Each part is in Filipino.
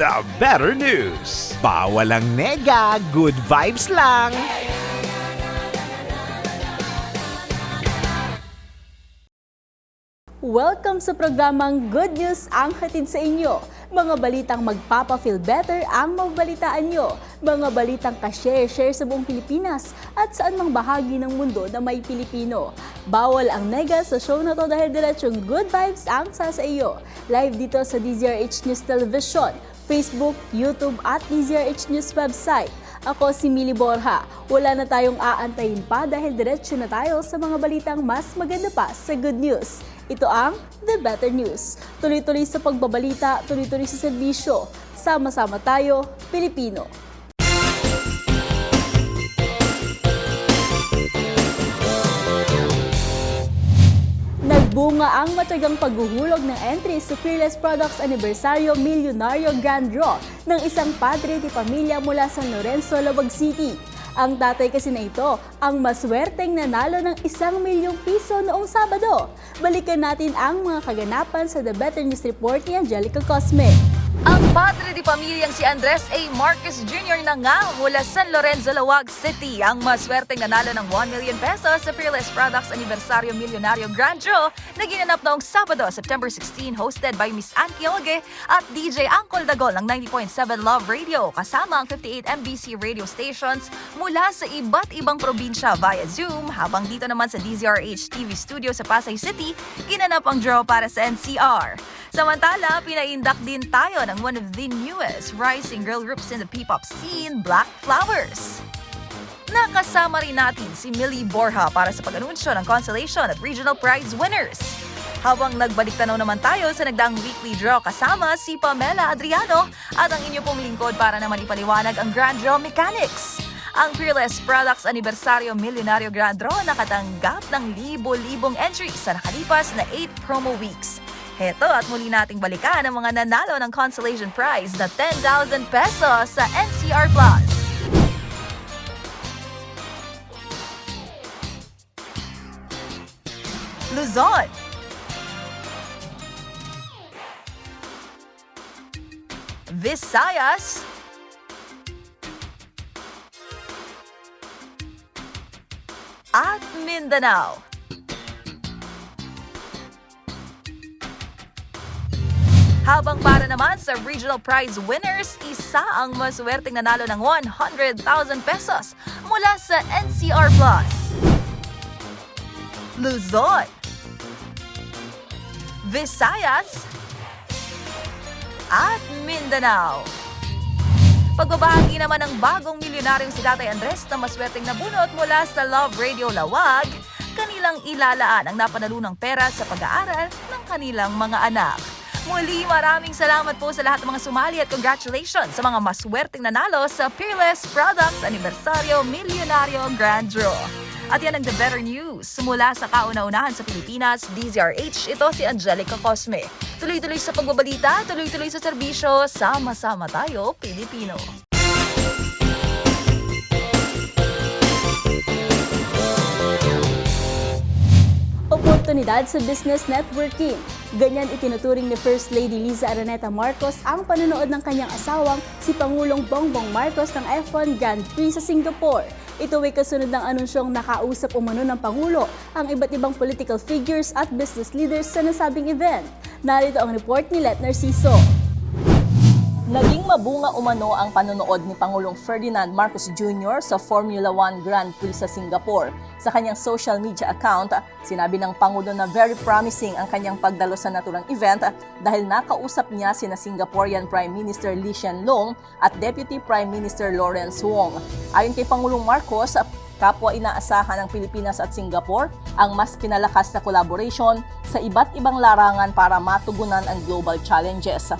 The Better News. Bawal ang nega, good vibes lang. Welcome sa programang Good News ang hatid sa inyo. Mga balitang magpapa-feel better ang mabalitaan nyo. Mga balitang ka-share-share sa buong Pilipinas at saan mang bahagi ng mundo na may Pilipino. Bawal ang nega sa show na to dahil diretsong good vibes ang sa sa iyo. Live dito sa DZRH News Television, Facebook, YouTube at DZRH News website. Ako si Mili Borja. Wala na tayong aantayin pa dahil diretsyo na tayo sa mga balitang mas maganda pa sa good news. Ito ang The Better News. Tuloy-tuloy sa pagbabalita, tuloy-tuloy sa serbisyo. Sama-sama tayo, Pilipino. Nagbunga ang matagang paghuhulog ng entry sa Fearless Products Anibersaryo Milyonaryo Grand Draw ng isang padre de pamilya mula San Lorenzo, Labag City. Ang tatay kasi na ito ang maswerteng nanalo ng isang milyong piso noong Sabado. Balikan natin ang mga kaganapan sa The Better News Report ni Angelica Cosme. Ang padre di pamilyang si Andres A. Marcos Jr. na nga mula San Lorenzo, Lawag City ang maswerteng nanalo ng 1 million pesos sa Fearless Products Anibersaryo Milyonaryo Grand Draw na ginanap noong Sabado, September 16, hosted by Miss Ann Kiolge at DJ Angkol Dagol ng 90.7 Love Radio kasama ang 58 MBC radio stations mula sa iba't ibang probinsya via Zoom habang dito naman sa DZRH TV studio sa Pasay City, ginanap ang draw para sa NCR. Samantala, pinaindak din tayo ng one of the newest rising girl groups in the P-pop scene, Black Flowers. Nakasama rin natin si Millie Borja para sa pag-anunsyo ng consolation at regional prize winners. Habang nagbalik tanaw naman tayo sa nagdaang weekly draw kasama si Pamela Adriano at ang inyo pong lingkod para naman ipaliwanag ang Grand Draw Mechanics. Ang Fearless Products Anibersaryo Milyonaryo Grand Draw nakatanggap ng libo-libong entries sa nakalipas na 8 promo weeks. Heto at muli nating balikan ang mga nanalo ng consolation prize na 10,000 pesos sa NCR Plus. Luzon. Visayas. At Mindanao. Habang para naman sa regional prize winners, isa ang maswerteng nanalo ng 100,000 pesos mula sa NCR Plus. Luzon, Visayas, at Mindanao. Pagbabahagi naman ng bagong milyonaryong si Tatay Andres na maswerteng nabunot mula sa Love Radio Lawag, kanilang ilalaan ang napanalunang pera sa pag-aaral ng kanilang mga anak. Muli, maraming salamat po sa lahat ng mga sumali at congratulations sa mga maswerteng nanalo sa Peerless Products Anibersaryo Milyonaryo Grand Draw. At yan ang The Better News. Mula sa kauna-unahan sa Pilipinas, DZRH, ito si Angelica Cosme. Tuloy-tuloy sa pagbabalita, tuloy-tuloy sa serbisyo, sama-sama tayo, Pilipino. Oportunidad sa business networking. Ganyan itinuturing ni First Lady Liza Araneta Marcos ang panonood ng kanyang asawang si Pangulong Bongbong Marcos ng F1 Grand Prix sa Singapore. Ito ay kasunod ng anunsyong nakausap umano ng Pangulo ang iba't ibang political figures at business leaders sa nasabing event. Narito ang report ni Let Narciso. Naging mabunga umano ang panonood ni Pangulong Ferdinand Marcos Jr. sa Formula 1 Grand Prix sa Singapore. Sa kanyang social media account, sinabi ng Pangulo na very promising ang kanyang pagdalo sa naturang event dahil nakausap niya sina Singaporean Prime Minister Lee Hsien Loong at Deputy Prime Minister Lawrence Wong. Ayon kay Pangulong Marcos, kapwa inaasahan ng Pilipinas at Singapore ang mas pinalakas na collaboration sa iba't ibang larangan para matugunan ang global challenges.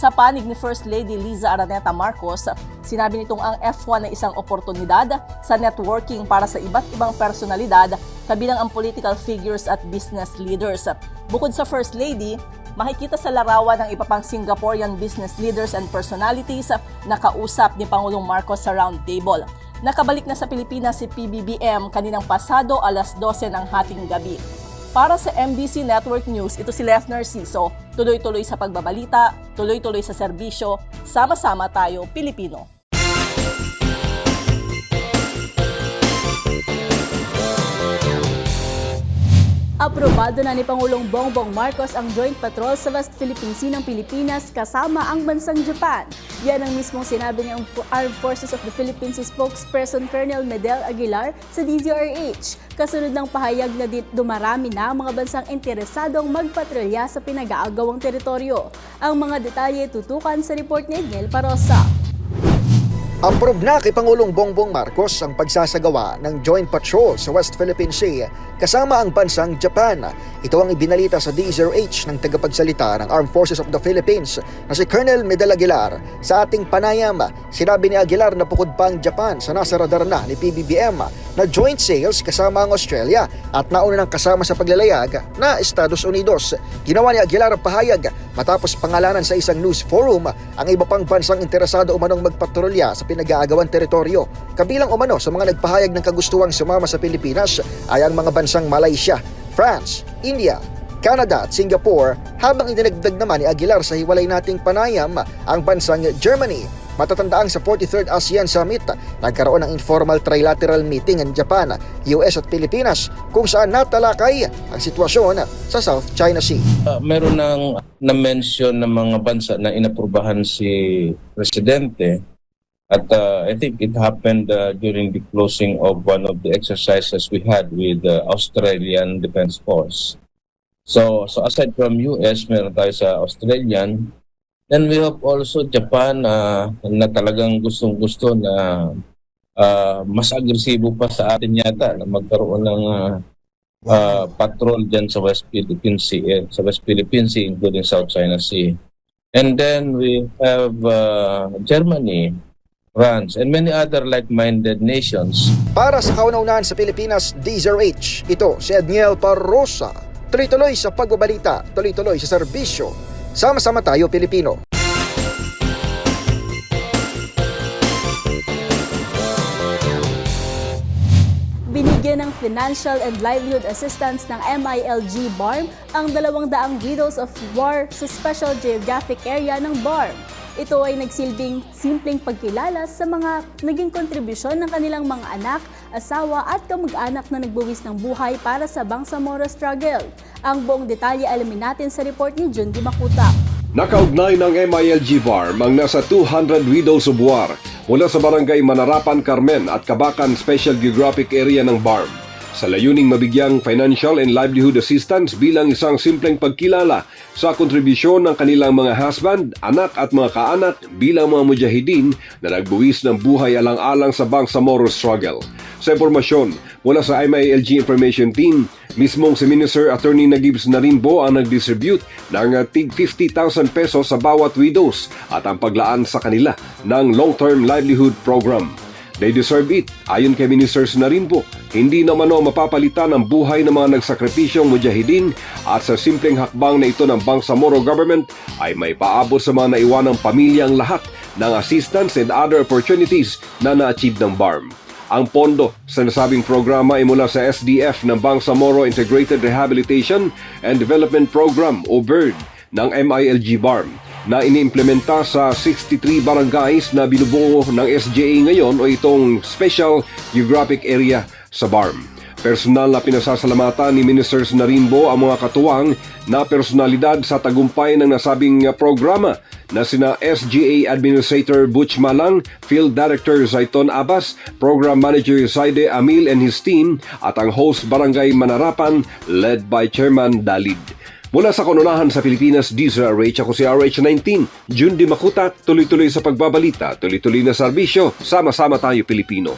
Sa panig ni First Lady Liza Araneta Marcos, sinabi nitong ang F1 ay isang oportunidad sa networking para sa iba't ibang personalidad kabilang ang political figures at business leaders. Bukod sa First Lady, makikita sa larawan ng iba pang Singaporean business leaders and personalities na kausap ni Pangulong Marcos sa round table. Nakabalik na sa Pilipinas si PBBM kaninang pasado alas 12 ng hating gabi. Para sa MDC Network News, ito si Lef Narciso. Tuloy-tuloy sa pagbabalita, tuloy-tuloy sa serbisyo, sama-sama tayo Pilipino. Aprobado na ni Pangulong Bongbong Marcos ang joint patrol sa West Philippine Sea ng Pilipinas kasama ang bansang Japan. Yan ang mismong sinabi ng Armed Forces of the Philippines spokesperson Colonel Medel Aguilar sa DZRH. Kasunod ng pahayag na dumarami na ang mga bansang interesadong magpatrolya sa pinag-aagawang teritoryo. Ang mga detalye tutukan sa report ni Ednel Parosa. Approve na kay Pangulong Bongbong Marcos ang pagsasagawa ng joint patrol sa West Philippine Sea kasama ang bansang Japan. Ito ang ibinalita sa DZRH ng tagapagsalita ng Armed Forces of the Philippines na si Colonel Medel Aguilar. Sa ating panayam, sinabi ni Aguilar na bukod pa ang Japan sa nasa radar na ni PBBM na joint sales kasama ang Australia at nauna ng kasama sa paglalayag na Estados Unidos. Ginawa ni Aguilar pahayag matapos pangalanan sa isang news forum ang iba pang bansang interesado umanong magpatrolya sa pinag-aagawan teritoryo. Kabilang umano sa mga nagpahayag ng kagustuhang sumama sa Pilipinas ay ang mga bansang Malaysia, France, India, Canada at Singapore habang idinagdag naman ni Aguilar sa hiwalay nating panayam ang bansang Germany. Matatandaang sa 43rd ASEAN Summit, nagkaroon ng informal trilateral meeting in Japan, US at Pilipinas kung saan natalakay ang sitwasyon sa South China Sea. Uh, meron ng na-mention ng mga bansa na inaprubahan si Presidente at uh, I think it happened uh, during the closing of one of the exercises we had with the Australian Defense Force. So, so aside from US, meron tayo sa Australian. Then we have also Japan uh, na talagang gustong-gusto na uh, mas agresibo pa sa atin yata na magkaroon ng uh, uh, patrol dyan sa West Philippine Sea, eh, sa West Philippine Sea, including South China Sea. And then we have uh, Germany, France, and many other like-minded nations. Para sa kauna-unahan sa Pilipinas, DZRH, ito si Edniel Parrosa. Tuloy-tuloy sa pagbabalita, tuloy-tuloy sa serbisyo. Sama-sama tayo Pilipino. Binigyan ng financial and livelihood assistance ng MILG BARM ang dalawang daang widows of war sa Special Geographic Area ng BARM. Ito ay nagsilbing simpleng pagkilala sa mga naging kontribusyon ng kanilang mga anak, asawa at kamag-anak na nagbuwis ng buhay para sa Bangsamoro struggle. Ang buong detalye alamin natin sa report ni Jun Di Makuta. Nakaugnay ng MILG Farm ang nasa 200 widows of war mula sa barangay Manarapan, Carmen at Kabakan Special Geographic Area ng BARM sa layuning mabigyang financial and livelihood assistance bilang isang simpleng pagkilala sa kontribusyon ng kanilang mga husband, anak at mga kaanak bilang mga mujahideen na nagbuwis ng buhay alang-alang sa Bangsamoro struggle. Sa impormasyon mula sa MILG Information Team, mismong si Minister Attorney Nagibs Narimbo ang nag-distribute ng uh, tig 50,000 pesos sa bawat widows at ang paglaan sa kanila ng long-term livelihood program. They deserve it. Ayon kay Minister Narimbo, hindi naman o mapapalitan ang buhay ng mga nagsakripisyong mujahideen at sa simpleng hakbang na ito ng Bangsamoro government ay may paabot sa mga naiwanang pamilya ang lahat ng assistance and other opportunities na na-achieve ng BARM. Ang pondo sa nasabing programa ay mula sa SDF ng Bangsamoro Integrated Rehabilitation and Development Program o BIRD ng MILG BARM na iniimplementa sa 63 barangays na binubuo ng SJA ngayon o itong Special Geographic Area sa BARM. Personal na pinasasalamatan ni Minister Narimbo ang mga katuwang na personalidad sa tagumpay ng nasabing programa na sina SGA Administrator Butch Malang, Field Director Zaiton Abbas, Program Manager Saide Amil and his team at ang host Barangay Manarapan led by Chairman Dalid. Mula sa konunahan sa Pilipinas, DZRH ako si RH19. June Di Makuta, tuloy-tuloy sa pagbabalita, tuloy-tuloy na serbisyo, sama-sama tayo Pilipino.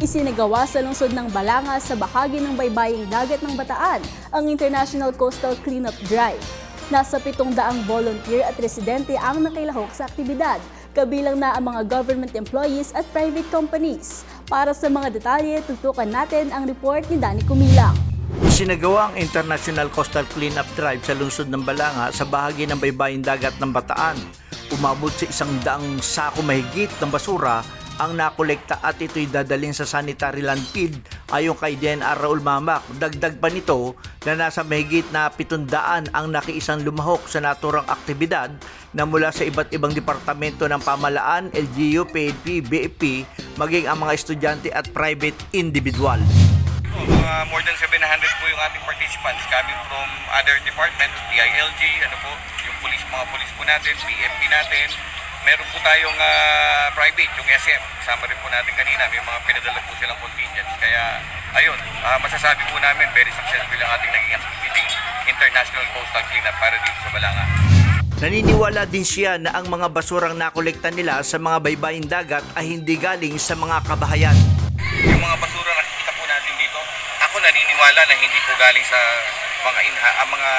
Isinagawa sa lungsod ng Balanga sa bahagi ng baybaying dagat ng Bataan ang International Coastal Cleanup Drive. Nasa 700 volunteer at residente ang nakilahok sa aktibidad kabilang na ang mga government employees at private companies. Para sa mga detalye, tutukan natin ang report ni Danny Kumilang. Isinagawa ang International Coastal Cleanup Drive sa lungsod ng Balanga sa bahagi ng baybaying dagat ng Bataan. Umabot sa isang daang sako mahigit ng basura ang nakolekta at ito'y dadalhin sa sanitary landfill ayon kay DNR Raul Mamak. Dagdag pa nito na nasa mahigit na 700 ang nakiisang lumahok sa naturang aktibidad na mula sa iba't ibang departamento ng pamalaan, LGU, PNP, BFP, maging ang mga estudyante at private individual. Mga more than 700 po yung ating participants coming from other departments, DILG, ano po, yung police, mga police po natin, PFP natin. Meron po tayong ah, private, yung SM. Kasama rin po natin kanina, may mga pinadala po silang contingents. Kaya, ayun, ah, masasabi po namin, very successful ang ating naging activity, International Coastal Cleanup para dito sa Balanga. Naniniwala din siya na ang mga basurang nakolekta nila sa mga baybaying dagat ay hindi galing sa mga kabahayan. Yung mga basura na nakikita po natin dito, ako naniniwala na hindi po galing sa mga inha, ang mga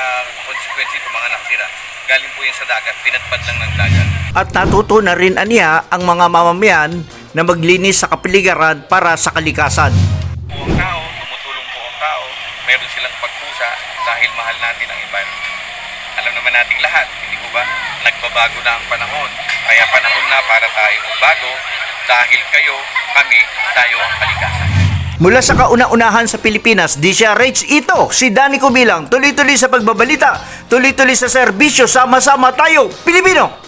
consequence ito, mga nakatira. Galing po yan sa dagat, pinatpad lang ng dagat. At natuto na rin aniya ang mga mamamayan na maglinis sa kapiligiran para sa kalikasan. Po ang tao, tumutulong po ang tao, meron silang pagpusa dahil mahal natin ang environment. Alam naman nating lahat, hindi ba, nagbabago na ang panahon. Kaya panahon na para tayo magbago dahil kayo, kami, tayo ang kalikasan. Mula sa kauna-unahan sa Pilipinas, di siya Rich ito, si Danny Kubilang, tuloy-tuloy sa pagbabalita, tuloy-tuloy sa serbisyo, sama-sama tayo, Pilipino!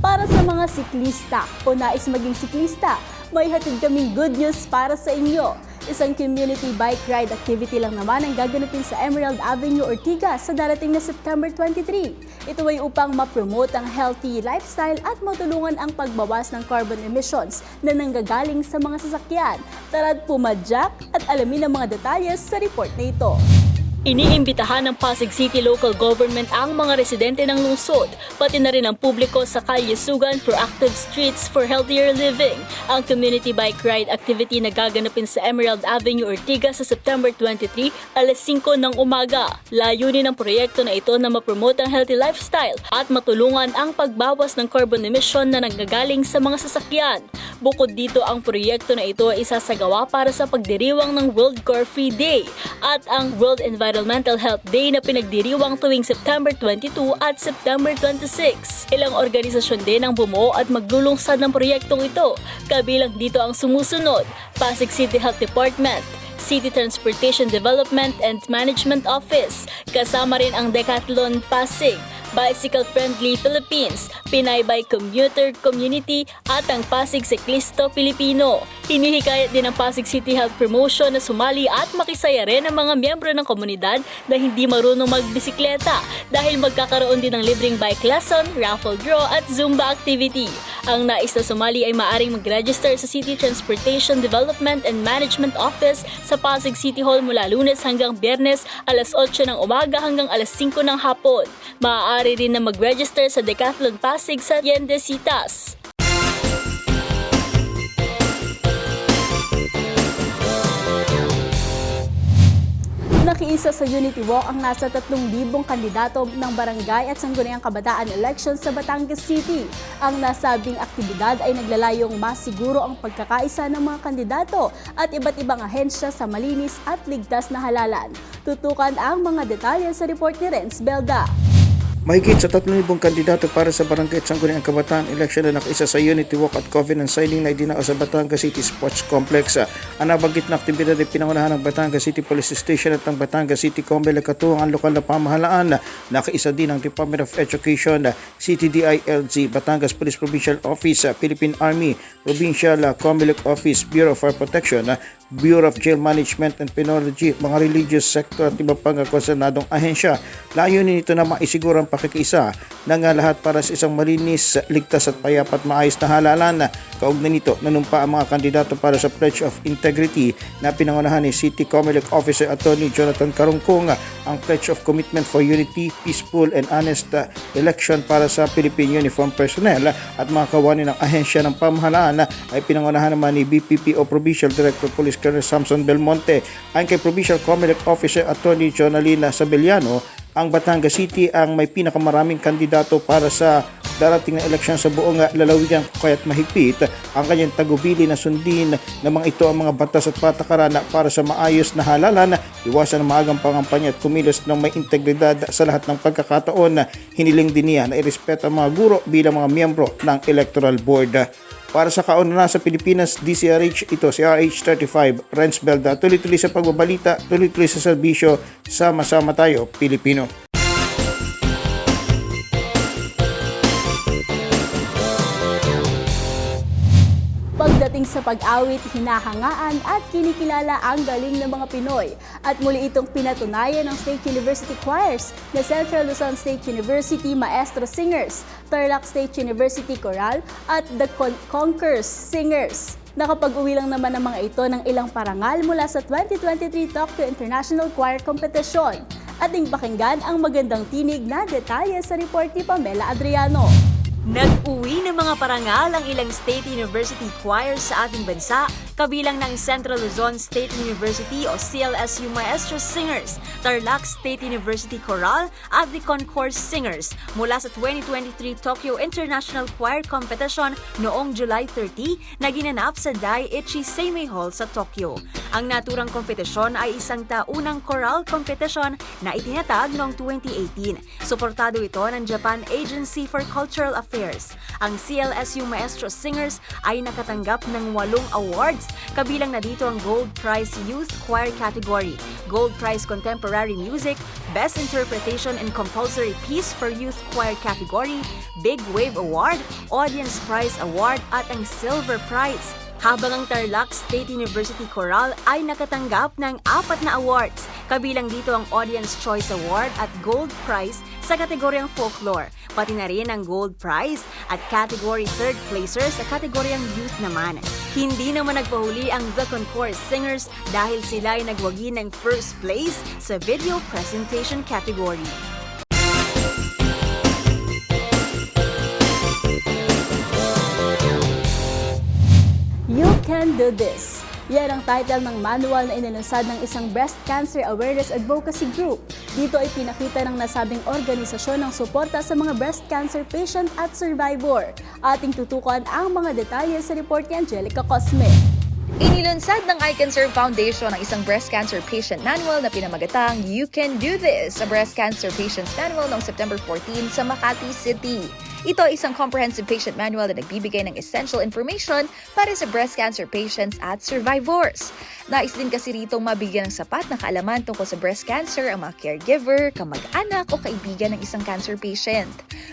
Para sa mga siklista o nais maging siklista, may hatid kaming good news para sa inyo. Isang community bike ride activity lang naman ang gaganapin sa Emerald Avenue, Ortigas sa darating na September 23. Ito ay upang ma-promote ang healthy lifestyle at matulungan ang pagbawas ng carbon emissions na nanggagaling sa mga sasakyan. Tara't pumadyak at alamin ang mga detalye sa report na ito. Iniimbitahan ng Pasig City Local Government ang mga residente ng lungsod, pati na rin ang publiko sa Kalyasugan Proactive Streets for Healthier Living. Ang community bike ride activity na gaganapin sa Emerald Avenue, Ortigas sa September 23, alas 5 ng umaga. Layunin ng proyekto na ito na mapromote ang healthy lifestyle at matulungan ang pagbawas ng carbon emission na nanggagaling sa mga sasakyan. Bukod dito, ang proyekto na ito ay isasagawa para sa pagdiriwang ng World Car Free Day at ang World Environmental Health Day na pinagdiriwang tuwing September 22 at September 26. Ilang organisasyon din ang bumuo at maglulungsad ng proyektong ito. Kabilang dito ang sumusunod, Pasig City Health Department, City Transportation Development and Management Office. Kasama rin ang Decathlon Pasig, Bicycle Friendly Philippines, Pinay Bike Commuter Community at ang Pasig Siklisto Pilipino. Hinihikayat din ng Pasig City Health Promotion na sumali at makisaya rin ang mga miyembro ng komunidad na hindi marunong magbisikleta dahil magkakaroon din ng libreng bike lesson, raffle draw at Zumba activity. Ang nais na sumali ay maaring mag-register sa City Transportation Development and Management Office sa Pasig City Hall mula lunes hanggang biyernes alas 8 ng umaga hanggang alas 5 ng hapon. Maaari rin na mag-register sa Decathlon Pasig sa Tiendesitas. Nakiisa sa Unity Walk ang nasa 3,000 kandidato ng barangay at sangguniang kabataan elections sa Batangas City. Ang nasabing aktibidad ay naglalayong masiguro ang pagkakaisa ng mga kandidato at iba't ibang ahensya sa malinis at ligtas na halalan. Tutukan ang mga detalye sa report ni Renz Belda. Mahigit sa 3,000 kandidato para sa Barangay Sangguniang Kabataan election na nakaisa sa Unity Walk at Covenant signing na idinao sa Batangas City Sports Complex. Ang nabanggit na aktibidad ay pinangunahan ng Batangas City Police Station at ng Batangas City Combel katuwang ang lokal na pamahalaan. Nakaisa din ang Department of Education, CTDILG, Batangas Police Provincial Office, Philippine Army, Provincial Comelec Office, Bureau of Fire Protection, Bureau of Jail Management and Penology, mga religious sector at iba pang konsernadong ahensya. Layunin nito na maisiguro ang pakikiisa ng lahat para sa isang malinis, ligtas at payapat maayos na halalan. Kaugnay nito, nanumpa ang mga kandidato para sa Pledge of Integrity na pinangunahan ni City Comelec Officer Attorney Jonathan Karungkong ang Pledge of Commitment for Unity, Peaceful and Honest Election para sa Philippine Uniform Personnel at mga kawani ng ahensya ng pamahalaan ay pinangunahan naman ni BPPO Provincial Director Police Colonel Samson Belmonte. Ayon kay Provincial Comelec Officer Attorney Jonalina Sabeliano, ang Batangas City ang may pinakamaraming kandidato para sa darating na eleksyon sa buong uh, lalawigan kaya't mahigpit ang kanyang tagubili na sundin na mga ito ang mga batas at patakaran para sa maayos na halalan, iwasan ang maagang pangampanya at kumilos ng may integridad sa lahat ng pagkakataon. Hiniling din niya na irespeto ang mga guro bilang mga miyembro ng Electoral Board. Para sa kauna sa Pilipinas, DCRH, ito si RH35, Renz Belda, tuloy-tuloy sa pagbabalita, tuloy-tuloy sa serbisyo, sama-sama tayo, Pilipino. Pagdating sa pag-awit, hinahangaan at kinikilala ang galing ng mga Pinoy. At muli itong pinatunayan ng State University Choirs na Central Luzon State University Maestro Singers, Tarlac State University Choral at the Con- Conquers Singers. Nakapag-uwi lang naman ang mga ito ng ilang parangal mula sa 2023 Tokyo International Choir Competition. Ating pakinggan ang magandang tinig na detalye sa report ni Pamela Adriano. Nag-uwi ng mga parangal ang ilang state university choirs sa ating bansa, kabilang ng Central Luzon State University o CLSU Maestro Singers, Tarlac State University Choral at the Concourse Singers mula sa 2023 Tokyo International Choir Competition noong July 30 na ginanap sa Daiichi Seimei Hall sa Tokyo. Ang naturang kompetisyon ay isang taunang choral competition na itinatag noong 2018. Suportado ito ng Japan Agency for Cultural Affairs. Ang CLSU Maestro Singers ay nakatanggap ng walong awards, kabilang na dito ang Gold Prize Youth Choir category, Gold Prize Contemporary Music, Best Interpretation and Compulsory Piece for Youth Choir category, Big Wave Award, Audience Prize Award at ang Silver Prize. Habang ang Tarlac State University Choral ay nakatanggap ng apat na awards, kabilang dito ang Audience Choice Award at Gold Prize sa kategoryang Folklore, pati na rin ang Gold Prize at Category Third Placer sa kategoryang Youth naman. Hindi naman nagpahuli ang The Concourse Singers dahil sila ay nagwagi ng first place sa Video Presentation category. You Can Do This. Yan ang title ng manual na inilunsad ng isang breast cancer awareness advocacy group. Dito ay pinakita ng nasabing organisasyon ng suporta sa mga breast cancer patient at survivor. Ating tutukan ang mga detalye sa report ni Angelica Cosme. Inilunsad ng I Can Foundation ang isang breast cancer patient manual na pinamagatang You Can Do This sa Breast Cancer Patients Manual noong September 14 sa Makati City. Ito ay isang comprehensive patient manual na nagbibigay ng essential information para sa breast cancer patients at survivors. Nais din kasi rito mabigyan ng sapat na kaalaman tungkol sa breast cancer ang mga caregiver, kamag-anak o kaibigan ng isang cancer patient.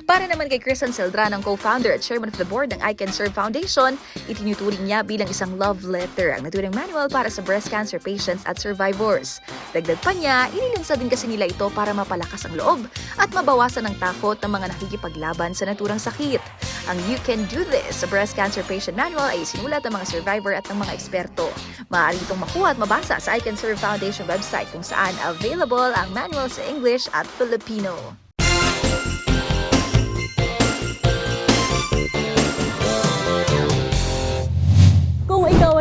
Para naman kay Kristen Celdran, ang co-founder at chairman of the board ng I Can Serve Foundation, itinuturing niya bilang isang love letter ang naturang manual para sa breast cancer patients at survivors. Dagdag pa niya, inilunsad din kasi nila ito para mapalakas ang loob at mabawasan ang takot ng mga nakikipaglaban sa naturang sakit. Ang You Can Do This sa Breast Cancer Patient Manual ay sinulat ng mga survivor at ng mga eksperto. Maaari itong makuha at mabasa sa I Can Serve Foundation website kung saan available ang manual sa English at Filipino.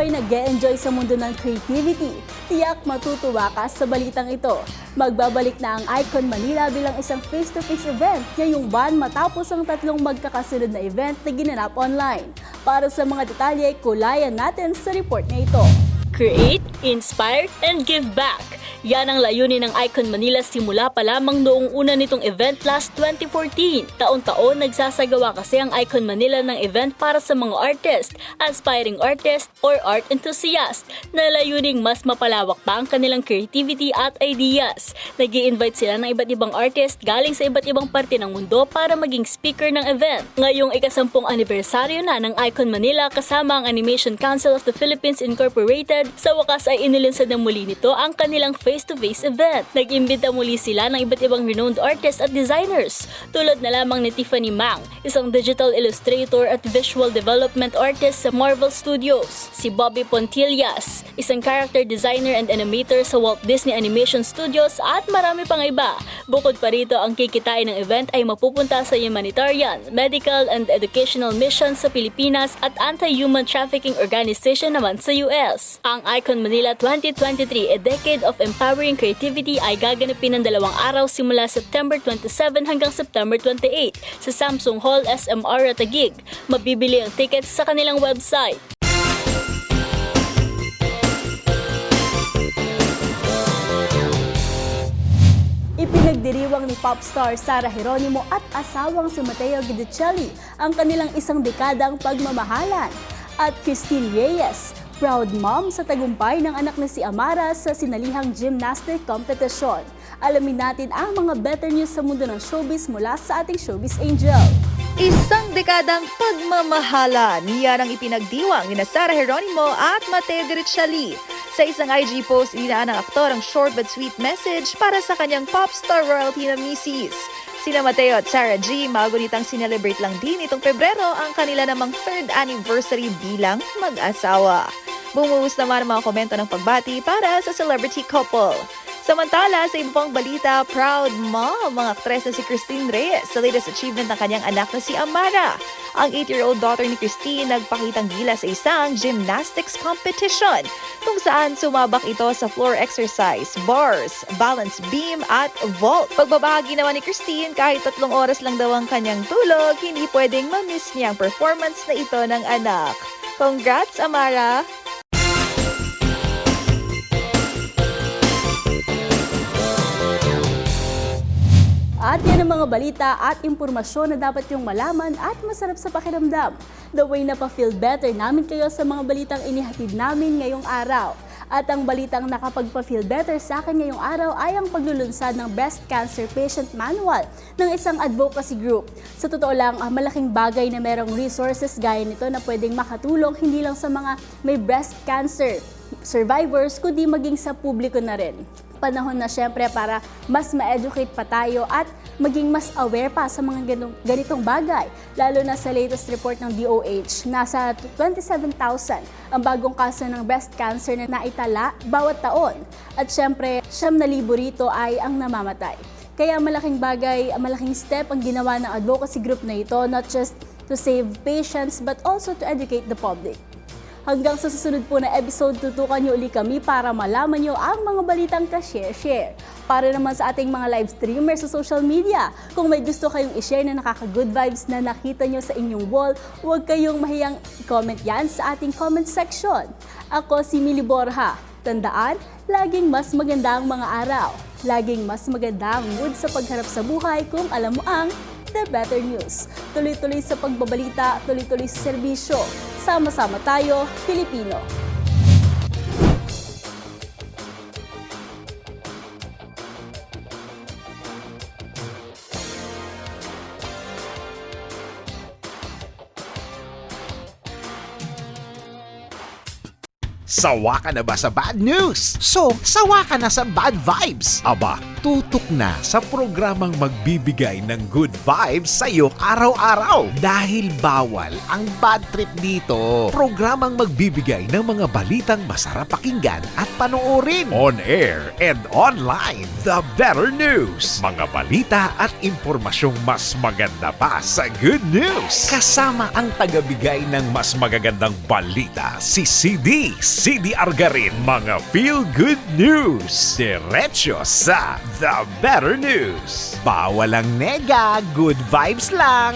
Ay nag enjoy sa mundo ng creativity, tiyak matutuwa ka sa balitang ito. Magbabalik na ang Icon Manila bilang isang face-to-face event ngayong buwan matapos ang tatlong magkakasunod na event na ginanap online. Para sa mga detalye, kulayan natin sa report na ito. Create, inspire, and give back. Yan ang layunin ng Icon Manila simula pa lamang noong una nitong event last 2014. Taon-taon nagsasagawa kasi ang Icon Manila ng event para sa mga artist, aspiring artist, or art enthusiast na layuning mas mapalawak pa ang kanilang creativity at ideas. nag invite sila ng iba't ibang artist galing sa iba't ibang parte ng mundo para maging speaker ng event. Ngayong ikasampung anibersaryo na ng Icon Manila kasama ang Animation Council of the Philippines Incorporated, sa wakas ay inilunsad na muli nito ang kanilang face-to-face event. Nag-imbita muli sila ng iba't ibang renowned artists at designers, tulad na lamang ni Tiffany Mang, isang digital illustrator at visual development artist sa Marvel Studios, si Bobby Pontillas, isang character designer and animator sa Walt Disney Animation Studios at marami pang iba. Bukod pa rito, ang kikitain ng event ay mapupunta sa humanitarian, medical and educational missions sa Pilipinas at anti-human trafficking organization naman sa US. Ang Icon Manila 2023, A Decade of Empowering Creativity ay gaganapin ng dalawang araw simula September 27 hanggang September 28 sa Samsung Hall SMR at Taguig. Mabibili ang tickets sa kanilang website. Ipinagdiriwang ni popstar Sara Geronimo at asawang si Mateo Guidicelli ang kanilang isang dekadang pagmamahalan. At Christine Reyes, proud mom sa tagumpay ng anak na si Amara sa sinalihang gymnastic competition. Alamin natin ang mga better news sa mundo ng showbiz mula sa ating showbiz angel. Isang dekadang pagmamahala. Niyan ang ipinagdiwang ni Sara Geronimo at Mateo Guerichelli. Sa isang IG post, inaan ng aktor ang short but sweet message para sa kanyang popstar royalty na misis. Sina Mateo at Sarah G, magunitang sinelebrate lang din itong Pebrero ang kanila namang third anniversary bilang mag-asawa. Bumuhos naman ang mga komento ng pagbati para sa celebrity couple. Samantala, sa iba pang balita, proud mom ang aktres na si Christine Reyes sa latest achievement ng kanyang anak na si Amara. Ang 8-year-old daughter ni Christine nagpakitang gila sa isang gymnastics competition kung saan sumabak ito sa floor exercise, bars, balance beam at vault. Pagbabahagi naman ni Christine, kahit tatlong oras lang daw ang kanyang tulog, hindi pwedeng ma-miss niya ang performance na ito ng anak. Congrats, Amara! At yan ang mga balita at impormasyon na dapat yung malaman at masarap sa pakiramdam. The way na pa-feel better namin kayo sa mga balitang inihatid namin ngayong araw. At ang balitang nakapagpa-feel better sa akin ngayong araw ay ang paglulunsad ng Breast Cancer Patient Manual ng isang advocacy group. Sa totoo lang, ah, malaking bagay na merong resources gaya nito na pwedeng makatulong hindi lang sa mga may breast cancer survivors, kundi maging sa publiko na rin panahon na syempre para mas ma-educate pa tayo at maging mas aware pa sa mga ganitong bagay. Lalo na sa latest report ng DOH, nasa 27,000 ang bagong kaso ng breast cancer na naitala bawat taon. At syempre, siyam na libo rito ay ang namamatay. Kaya malaking bagay, malaking step ang ginawa ng advocacy group na ito, not just to save patients but also to educate the public. Hanggang sa susunod po na episode, tutukan niyo uli kami para malaman niyo ang mga balitang ka-share-share. Para naman sa ating mga live streamers sa social media, kung may gusto kayong i-share na nakaka-good vibes na nakita niyo sa inyong wall, huwag kayong mahiyang i-comment yan sa ating comment section. Ako si Mili Borja. Tandaan, laging mas maganda ang mga araw. Laging mas maganda ang mood sa pagharap sa buhay kung alam mo ang The Better News. Tuloy-tuloy sa pagbabalita, tuloy-tuloy sa serbisyo. Sama-sama tayo, Pilipino. Sawa ka na ba sa bad news? So, sawa ka na sa bad vibes? Aba, tutok na sa programang magbibigay ng good vibes sa iyo araw-araw. Dahil bawal ang bad trip dito. Programang magbibigay ng mga balitang masarap pakinggan at panoorin. On air and online. The Better News. Mga balita at impormasyong mas maganda pa sa good news. Kasama ang tagabigay ng mas magagandang balita, si CD. CD Argarin. Mga feel good news. Diretso sa The Better News. Bawal ang nega, good vibes lang.